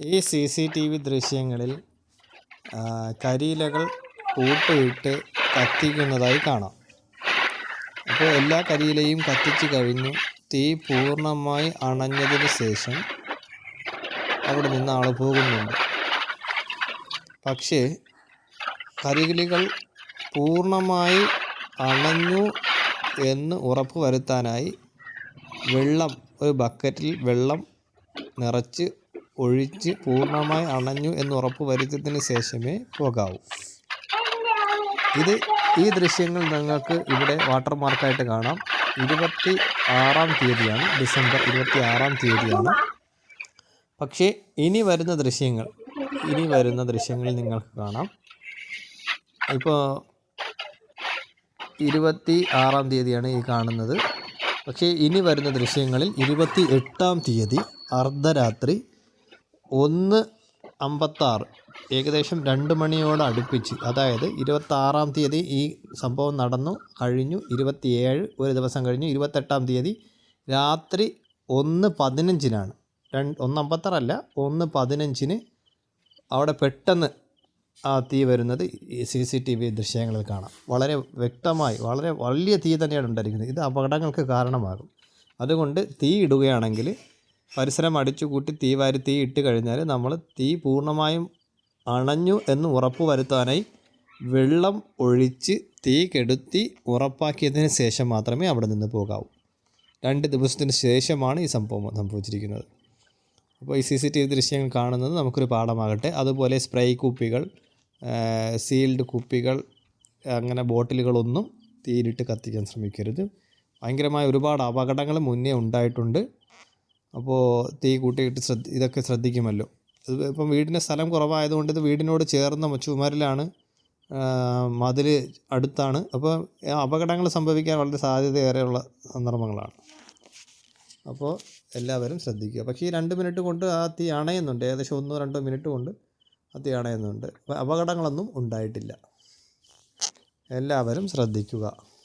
ഈ C C T V ദൃശ്യങ്ങളിൽ കരിയിലകൾ കൂട്ടിയിട്ട് കത്തിക്കുന്നതായി കാണാം. അപ്പോൾ എല്ലാ കരിയിലയും കത്തിച്ചു കഴിഞ്ഞു. തീ പൂർണമായി അണഞ്ഞതിന് ശേഷം അവിടെ നിന്ന് ആൾ പോകുന്നുണ്ട്. പക്ഷേ കരികിലികൾ പൂർണമായി അണഞ്ഞു എന്ന് ഉറപ്പ് വരുത്താനായി വെള്ളം ഒരു ബക്കറ്റിൽ വെള്ളം നിറച്ച് ഒഴിച്ച് പൂർണമായി അണഞ്ഞു എന്ന് ഉറപ്പ് വരുത്തിയതിന് ശേഷമേ പോകാവൂ. ഇത് ഈ ദൃശ്യങ്ങൾ നിങ്ങൾക്ക് ഇവിടെ വാട്ടർ മാർക്കായിട്ട് കാണാം. ഇരുപത്തി ആറാം തീയതിയാണ് ഡിസംബർ ഇരുപത്തി ആറാം തീയതിയാണ്. പക്ഷേ ഇനി വരുന്ന ദൃശ്യങ്ങൾ ഇനി വരുന്ന ദൃശ്യങ്ങൾ നിങ്ങൾക്ക് കാണാം. ഇപ്പോൾ ഇരുപത്തി ആറാം തീയതിയാണ് ഈ കാണുന്നത്. പക്ഷേ ഇനി വരുന്ന ദൃശ്യങ്ങളിൽ ഇരുപത്തി എട്ടാം തീയതി അർദ്ധരാത്രി ഒന്ന് അമ്പത്താറ് ഏകദേശം രണ്ട് മണിയോട് അടുപ്പിച്ച് അതായത് ഇരുപത്താറാം തീയതി ഈ സംഭവം നടന്നു കഴിഞ്ഞു ഇരുപത്തിയേഴ് ഒരു ദിവസം കഴിഞ്ഞു ഇരുപത്തെട്ടാം തീയതി രാത്രി ഒന്ന് പതിനഞ്ചിനാണ്. രണ്ട് ഒന്ന് അമ്പത്താറല്ല ഒന്ന് പതിനഞ്ചിന് അവിടെ പെട്ടെന്ന് ആ തീ വരുന്നത് സി സി ടി വി ദൃശ്യങ്ങളിൽ കാണാം. വളരെ വ്യക്തമായി വളരെ വലിയ തീ തന്നെയാണ് ഉണ്ടായിരിക്കുന്നത്. ഇത് അപകടങ്ങൾക്ക് കാരണമാകും. അതുകൊണ്ട് തീ ഇടുകയാണെങ്കിൽ പരിസരം അടിച്ചുകൂട്ടി തീ വാരി തീ ഇട്ട് കഴിഞ്ഞാൽ നമ്മൾ തീ പൂർണമായും അണഞ്ഞു എന്ന് ഉറപ്പ് വരുത്താനായി വെള്ളം ഒഴിച്ച് തീ കെടുത്തി ഉറപ്പാക്കിയതിന് ശേഷം മാത്രമേ അവിടെ നിന്ന് പോകാവൂ. രണ്ട് ദിവസത്തിന് ശേഷമാണ് ഈ സംഭവം സംഭവിച്ചിരിക്കുന്നത്. അപ്പോൾ ഈ സി സി ടി വി ദൃശ്യങ്ങൾ കാണുന്നത് നമുക്കൊരു പാഠമാകട്ടെ. അതുപോലെ സ്പ്രേ കുപ്പികൾ സീൽഡ് കുപ്പികൾ അങ്ങനെ ബോട്ടിലുകളൊന്നും തീയിലിട്ട് കത്തിക്കാൻ ശ്രമിക്കരുത്. ഭയങ്കരമായ ഒരുപാട് അപകടങ്ങൾ മുന്നേ ഉണ്ടായിട്ടുണ്ട്. അപ്പോൾ തീ കൂട്ടിയിട്ട് ശ്രദ്ധ ഇതൊക്കെ ശ്രദ്ധിക്കുമല്ലോ. ഇത് ഇപ്പം വീടിന്റെ സ്ഥലം കുറവായതുകൊണ്ട് ഇത് വീടിനോട് ചേർന്ന ചുമരിലാണ് മതിൽ അടുത്താണ്. അപ്പോൾ അപകടങ്ങൾ സംഭവിക്കാൻ വളരെ സാധ്യതയേറെയുള്ള സന്ദർഭങ്ങളാണ്. അപ്പോൾ എല്ലാവരും ശ്രദ്ധിക്കുക. പക്ഷേ ഈ രണ്ട് മിനിറ്റ് കൊണ്ട് ആ തീ അണയുന്നുണ്ട്. ഏകദേശം ഒന്നോ രണ്ടോ മിനിറ്റ് കൊണ്ട് ആ തീ അണയുന്നുണ്ട്. അപ്പോൾ അപകടങ്ങളൊന്നും ഉണ്ടായിട്ടില്ല. എല്ലാവരും ശ്രദ്ധിക്കുക.